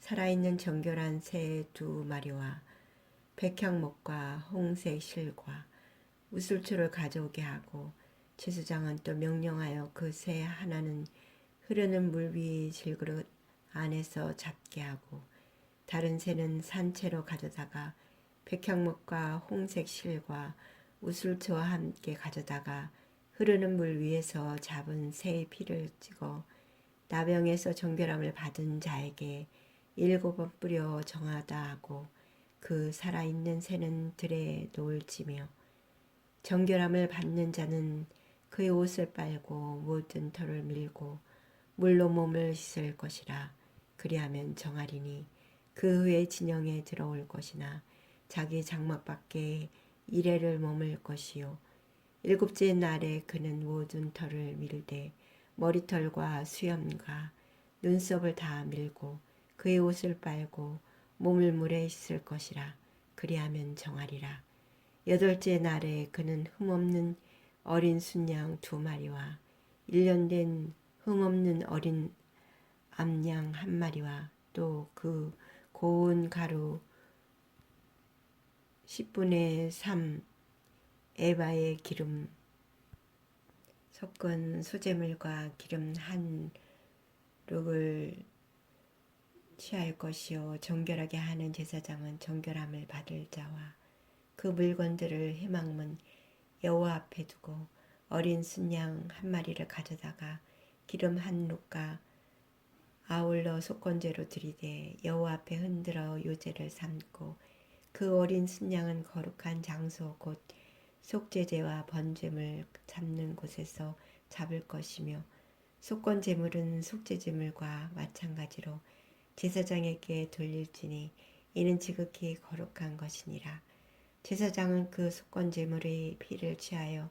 살아있는 정결한 새 두 마리와 백향목과 홍색 실과 우슬초를 가져오게 하고 제사장은 또 명령하여 그 새 하나는 흐르는 물 위 질그릇 안에서 잡게 하고 다른 새는 산채로 가져다가 백향목과 홍색 실과 우슬초와 함께 가져다가 흐르는 물 위에서 잡은 새의 피를 찍어 나병에서 정결함을 받은 자에게 일곱 번 뿌려 정하다 하고 그 살아있는 새는 들에 놓을지며 정결함을 받는 자는 그의 옷을 빨고 모든 털을 밀고 물로 몸을 씻을 것이라. 그리하면 정하리니 그 후에 진영에 들어올 것이나 자기 장막 밖에 이래를 머물 것이요. 일곱째 날에 그는 모든 털을 밀되 머리털과 수염과 눈썹을 다 밀고 그의 옷을 빨고 몸을 물에 씻을 것이라. 그리하면 정하리라. 여덟째 날에 그는 흠없는 어린 순양 두 마리와 일년된 흠없는 어린 암양 한 마리와 또 그 고운 가루 10분의 3 에바의 기름 섞은 소재물과 기름 한 룩을 취할 것이요. 정결하게 하는 제사장은 정결함을 받을 자와 그 물건들을 해망문 여호와 앞에 두고 어린 순양 한 마리를 가져다가 기름 한 룩과 아울러 속건제로 들이대 여호와 앞에 흔들어 요제를 삼고 그 어린 순양은 거룩한 장소 곧 속죄제와 번제물 잡는 곳에서 잡을 것이며 속건제물은 속죄제물과 마찬가지로 제사장에게 돌릴지니 이는 지극히 거룩한 것이니라. 제사장은 그 속건 제물의 피를 취하여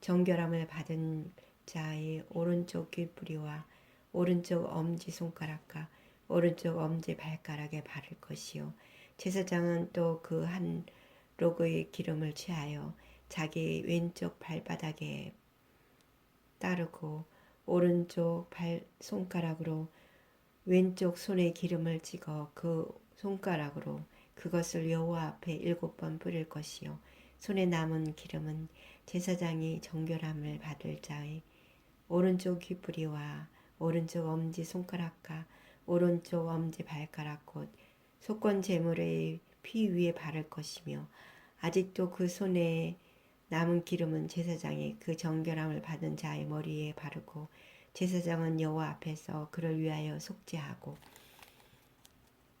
정결함을 받은 자의 오른쪽 귀뿌리와 오른쪽 엄지 손가락과 오른쪽 엄지 발가락에 바를 것이요 제사장은 또 그 한 록의 기름을 취하여 자기 왼쪽 발바닥에 따르고 오른쪽 발 손가락으로 왼쪽 손에 기름을 찍어 그 손가락으로 그것을 여호와 앞에 일곱 번 뿌릴 것이요. 손에 남은 기름은 제사장이 정결함을 받을 자의 오른쪽 귀뿌리와 오른쪽 엄지 손가락과 오른쪽 엄지 발가락 곧 속건 제물의 피 위에 바를 것이며 아직도 그 손에 남은 기름은 제사장이 그 정결함을 받은 자의 머리에 바르고 제사장은 여호와 앞에서 그를 위하여 속죄하고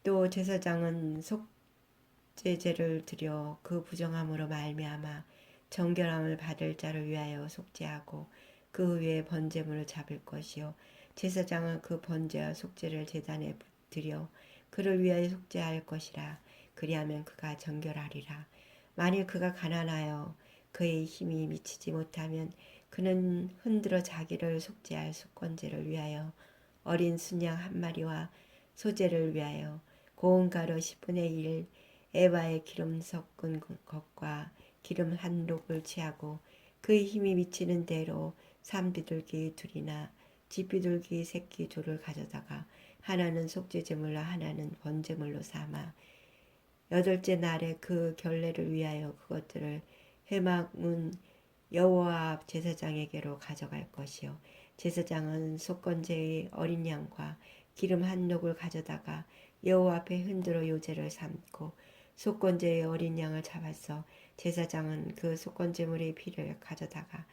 또 제사장은 속죄제를 드려 그 부정함으로 말미암아 정결함을 받을 자를 위하여 속죄하고 그 위에 번제물을 잡을 것이요. 제사장은 그 번제와 속죄를 제단에 드려 그를 위하여 속죄할 것이라. 그리하면 그가 정결하리라. 만일 그가 가난하여 그의 힘이 미치지 못하면 그는 흔들어 자기를 속죄할 속건제를 위하여 어린 순양 한 마리와 소재를 위하여 고운 가루 10분의 1 에바의 기름 섞은 것과 기름 한 록을 취하고 그의 힘이 미치는 대로 삼비둘기 둘이나 집비둘기 새끼 둘을 가져다가 하나는 속죄제물로 하나는 번제물로 삼아 여덟째 날에 그 결례를 위하여 그것들을 해막문 여호와 앞 제사장에게로 가져갈 것이요. 제사장은 속건제의 어린 양과 기름 한 녹을 가져다가 여호와 앞에 흔들어 요제를 삼고 속건제의 어린 양을 잡아서 제사장은 그 속건제물의 피를 가져다가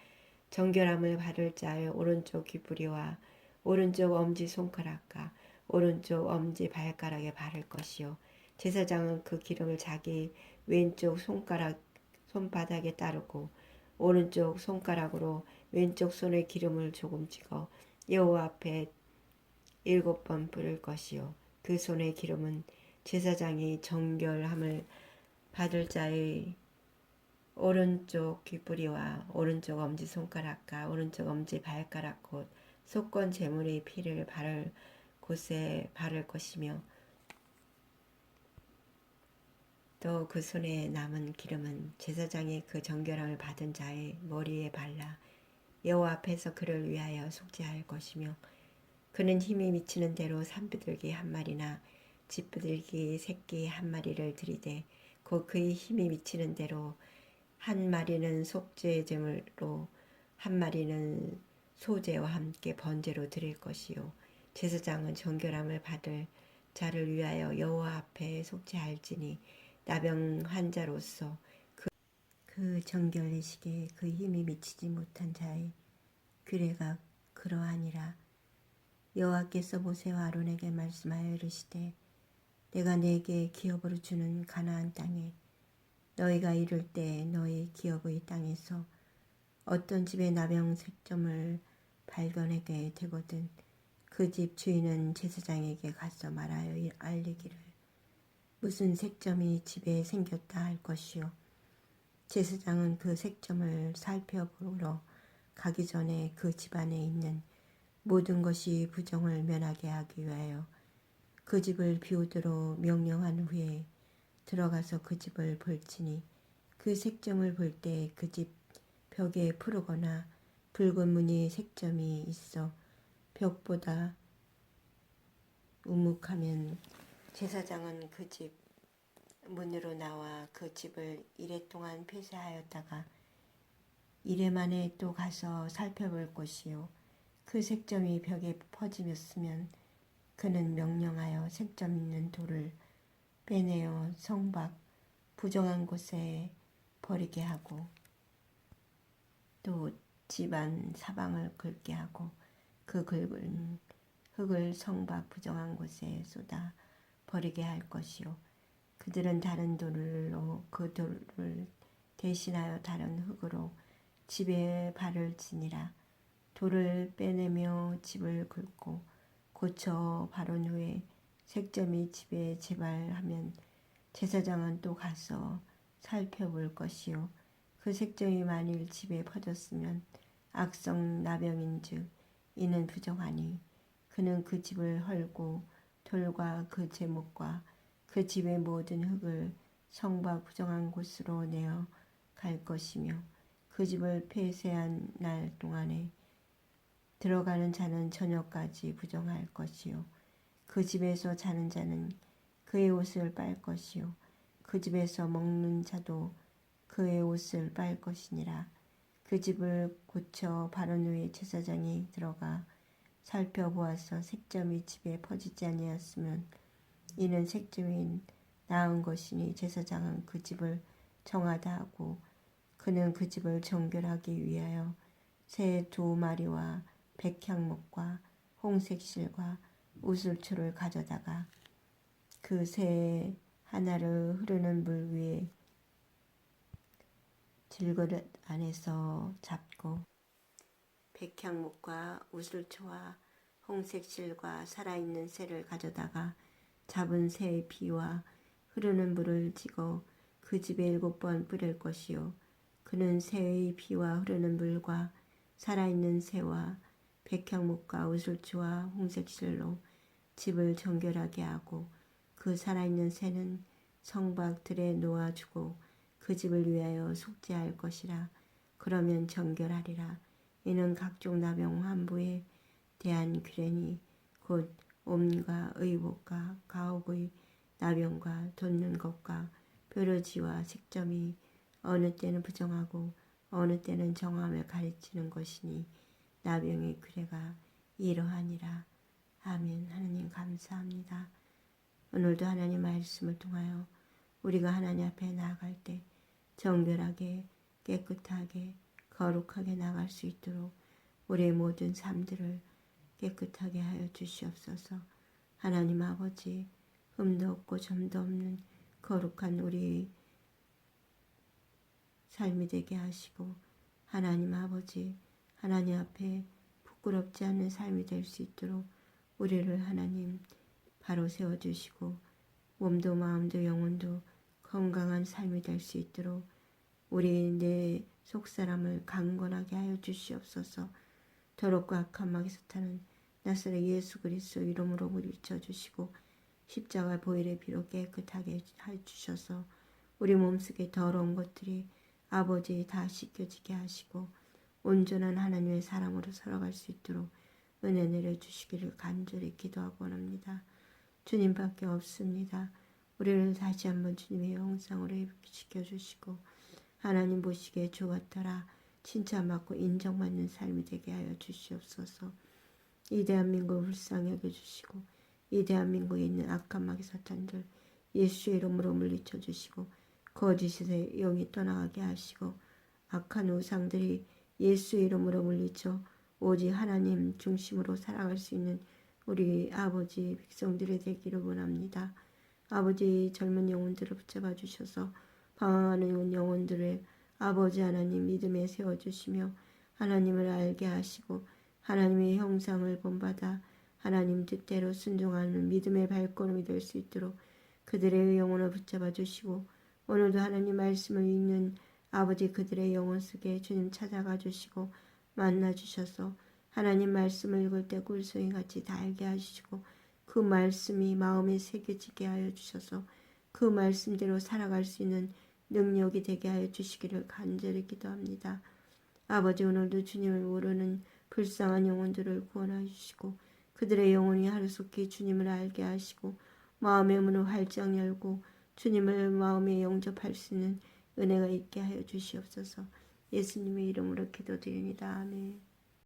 정결함을 받을 자의 오른쪽 귀뿌리와 오른쪽 엄지 손가락과 오른쪽 엄지 발가락에 바를 것이요. 제사장은 그 기름을 자기 왼쪽 손가락 손바닥에 따르고 오른쪽 손가락으로 왼쪽 손에 기름을 조금 찍어 여호와 앞에 일곱 번 뿌릴 것이요. 그 손의 기름은 제사장이 정결함을 받을 자의 오른쪽 귓뿌리와 오른쪽 엄지 손가락과 오른쪽 엄지 발가락 곧 속건 제물의 피를 바를 곳에 바를 것이며 또 그 손에 남은 기름은 제사장이 그 정결함을 받은 자의 머리에 발라 여호와 앞에서 그를 위하여 속죄할 것이며 그는 힘이 미치는 대로 산비둘기 한 마리나 집비둘기 새끼 한 마리를 들이되 곧 그의 힘이 미치는 대로 한 마리는 속죄 제물로 한 마리는 소제와 함께 번제로 드릴 것이요. 제사장은 정결함을 받을 자를 위하여 여호와 앞에 속죄할지니 나병 환자로서 그, 그 정결의식에 그 힘이 미치지 못한 자의 규례가 그러하니라. 여호와께서 모세와 아론에게 말씀하여 이르시되 내가 네게 기업으로 주는 가나안 땅에 너희가 이를 때 너희 기업의 땅에서 어떤 집에 나병 색점을 발견하게 되거든 그 집 주인은 제사장에게 가서 말하여 알리기를 무슨 색점이 집에 생겼다 할 것이요. 제사장은 그 색점을 살펴보러 가기 전에 그 집안에 있는 모든 것이 부정을 면하게 하기 위하여 그 집을 비우도록 명령한 후에 들어가서 그 집을 볼지니 그 색점을 볼 때 그 집 벽에 푸르거나 붉은 무늬 색점이 있어 벽보다 우묵하면 제사장은 그 집 문으로 나와 그 집을 이래 동안 폐쇄하였다가 이래 만에 또 가서 살펴볼 것이요. 그 색점이 벽에 퍼지었으면 그는 명령하여 색점 있는 돌을 빼내어 성밖 부정한 곳에 버리게 하고 또 집안 사방을 긁게 하고 그 긁은 흙을 성밖 부정한 곳에 쏟아 버리게 할 것이요. 그들은 다른 돌로 그 돌을 대신하여 다른 흙으로 집에 발을 지니라. 돌을 빼내며 집을 긁고 고쳐 바른 후에 색점이 집에 재발하면 제사장은 또 가서 살펴볼 것이요. 그 색점이 만일 집에 퍼졌으면 악성 나병인즉 이는 부정하니 그는 그 집을 헐고 돌과 그 제목과 그 집의 모든 흙을 성과 부정한 곳으로 내어 갈 것이며 그 집을 폐쇄한 날 동안에 들어가는 자는 저녁까지 부정할 것이요. 그 집에서 자는 자는 그의 옷을 빨 것이요. 그 집에서 먹는 자도 그의 옷을 빨 것이니라. 그 집을 고쳐 바른 후에 제사장이 들어가 살펴보아서 색점이 집에 퍼지지 아니하였으면 이는 색점이 나은 것이니 제사장은 그 집을 정하다 하고 그는 그 집을 정결하기 위하여 새 두 마리와 백향목과 홍색실과 우슬초를 가져다가 그 새 하나를 흐르는 물 위에 질그릇 안에서 잡고 백향목과 우슬초와 홍색실과 살아있는 새를 가져다가 잡은 새의 피와 흐르는 물을 찍어 그 집에 일곱 번 뿌릴 것이요. 그는 새의 피와 흐르는 물과 살아있는 새와 백향목과 우슬초와 홍색실로 집을 정결하게 하고 그 살아있는 새는 성박 들에 놓아주고 그 집을 위하여 속죄할 것이라. 그러면 정결하리라 이는 각종 나병 환부에 대한 규례니 곧 옴과 의복과 가옥의 나병과 돋는 것과 뾰루지와 색점이 어느 때는 부정하고 어느 때는 정함을 가르치는 것이니 나병의 규례가 이러하니라. 아멘. 하나님 감사합니다. 오늘도 하나님 말씀을 통하여 우리가 하나님 앞에 나아갈 때 정결하게 깨끗하게 거룩하게 나갈 수 있도록 우리의 모든 삶들을 깨끗하게 하여 주시옵소서. 하나님 아버지 흠도 없고 점도 없는 거룩한 우리 삶이 되게 하시고 하나님 아버지 하나님 앞에 부끄럽지 않은 삶이 될 수 있도록 우리를 하나님 바로 세워주시고 몸도 마음도 영혼도 건강한 삶이 될 수 있도록 우리 내 속사람을 강건하게 하여 주시옵소서. 더럽고 악한 마귀 사탄은 나사렛 예수 그리스도 이름으로 물리쳐 주시고 십자가 보혈의 피로 깨끗하게 해 주셔서 우리 몸속에 더러운 것들이 아버지 다 씻겨지게 하시고 온전한 하나님의 사람으로 살아갈 수 있도록 은혜 내려 주시기를 간절히 기도하고 원합니다. 주님밖에 없습니다. 우리를 다시 한번 주님의 영상으로 회복시켜 주시고 하나님 보시기에 주 같더라 칭찬받고 인정받는 삶이 되게 하여 주시옵소서. 이 대한민국을 불쌍히 여겨주시고 이 대한민국에 있는 악한 마귀 사탄들 예수의 이름으로 물리쳐 주시고 거짓의 영이 떠나가게 하시고 악한 우상들이 예수의 이름으로 물리쳐 오직 하나님 중심으로 살아갈 수 있는 우리 아버지 백성들이 되기를 원합니다. 아버지 젊은 영혼들을 붙잡아 주셔서 방황하는 영혼들을 아버지 하나님 믿음에 세워주시며 하나님을 알게 하시고 하나님의 형상을 본받아 하나님 뜻대로 순종하는 믿음의 발걸음이 될 수 있도록 그들의 영혼을 붙잡아 주시고 오늘도 하나님 말씀을 읽는 아버지 그들의 영혼 속에 주님 찾아가 주시고 만나 주셔서 하나님 말씀을 읽을 때 꿀송이 같이 달게 하시고 그 말씀이 마음에 새겨지게 하여 주셔서 그 말씀대로 살아갈 수 있는 능력이 되게 하여 주시기를 간절히 기도합니다. 아버지 오늘도 주님을 모르는 불쌍한 영혼들을 구원하여 주시고 그들의 영혼이 하루속히 주님을 알게 하시고 마음의 문을 활짝 열고 주님을 마음에 영접할 수 있는 은혜가 있게 하여 주시옵소서. 예수님의 이름으로 기도드립니다. 아멘.